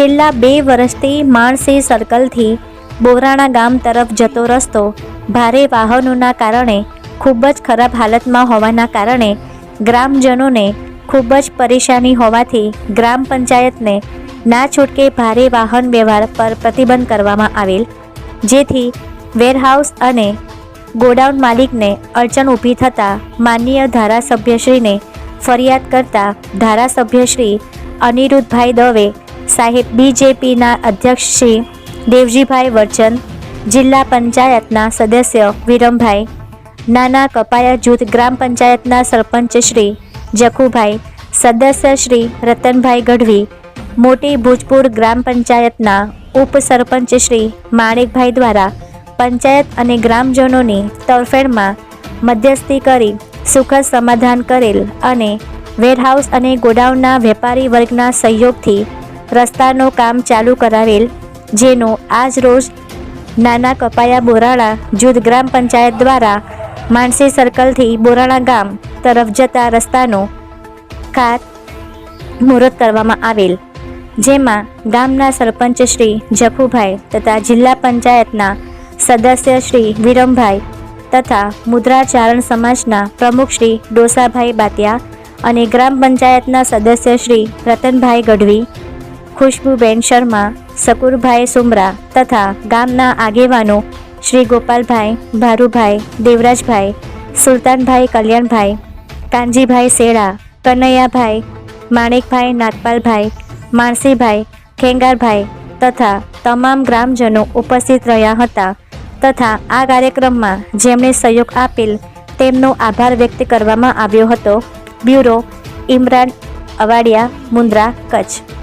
છેલ્લા બે વર્ષથી માણસી સર્કલથી બોરાણા ગામ તરફ જતો રસ્તો ભારે વાહનોના કારણે ખૂબ જ ખરાબ હાલતમાં હોવાના કારણે ગ્રામજનોને ખૂબ જ પરેશાની હોવાથી ગ્રામ પંચાયતને ના છૂટકે ભારે વાહન વ્યવહાર પર પ્રતિબંધ કરવામાં આવેલ, જેથી વેરહાઉસ અને ગોડાઉન માલિકને અડચણ ઊભી થતાં માનનીય ધારાસભ્યશ્રીને ફરિયાદ કરતા ધારાસભ્યશ્રી અનિરુદ્ધભાઈ દવે સાહેબ બીજેપીના અધ્યક્ષ શ્રી દેવજીભાઈ વર્ચન જિલ્લા પંચાયતના સદસ્ય વિરમભાઈ, નાના કપાયા જૂથ ગ્રામ પંચાયતના સરપંચ શ્રી જખુભાઈ, સદસ્ય શ્રી રતનભાઈ ગઢવી, મોટી ભૂજપુર ગ્રામ પંચાયતના ઉપસરપંચ શ્રી માણેકભાઈ દ્વારા પંચાયત અને ગ્રામજનોની તરફેણમાં મધ્યસ્થી કરી સુખદ સમાધાન કરેલ અને વેરહાઉસ અને ગોડાઉનના વેપારી વર્ગના સહયોગથી રસ્તાનું કામ ચાલુ કરાવેલ, જેનો આજ રોજ નાના કપાયા બોરાળા જૂથ ગ્રામ પંચાયત દ્વારા માનસી સર્કલથી બોરાળા ગામ તરફ જતા રસ્તાનો ખાત મુહૂર્ત કરવામાં આવેલ. જેમાં ગામના સરપંચ શ્રી જખુભાઈ તથા જિલ્લા પંચાયતના સદસ્ય શ્રી વિરમભાઈ તથા મુદ્રાચારણ સમાજના પ્રમુખ શ્રી ડોસાભાઈ બાતિયા અને ગ્રામ પંચાયતના સદસ્ય શ્રી રતનભાઈ ગઢવી ખુશ્બુબેન શર્મા, શકુરભાઈ સુમરા તથા ગામના આગેવાનો શ્રી ગોપાલભાઈ, ભારુભાઈ, દેવરાજભાઈ, સુલતાનભાઈ કલ્યાણભાઈ, કાનજીભાઈ સેડા કનૈયાભાઈ, માણેકભાઈ નાગપાલભાઈ, માણસીભાઈ ખેંગારભાઈ તથા તમામ ગ્રામજનો ઉપસ્થિત રહ્યા હતા તથા આ કાર્યક્રમમાં જેમણે સહયોગ આપેલ તેમનો આભાર વ્યક્ત કરવામાં આવ્યો હતો. બ્યુરો, ઇમરાન અવાડિયા, મુન્દ્રા, કચ્છ.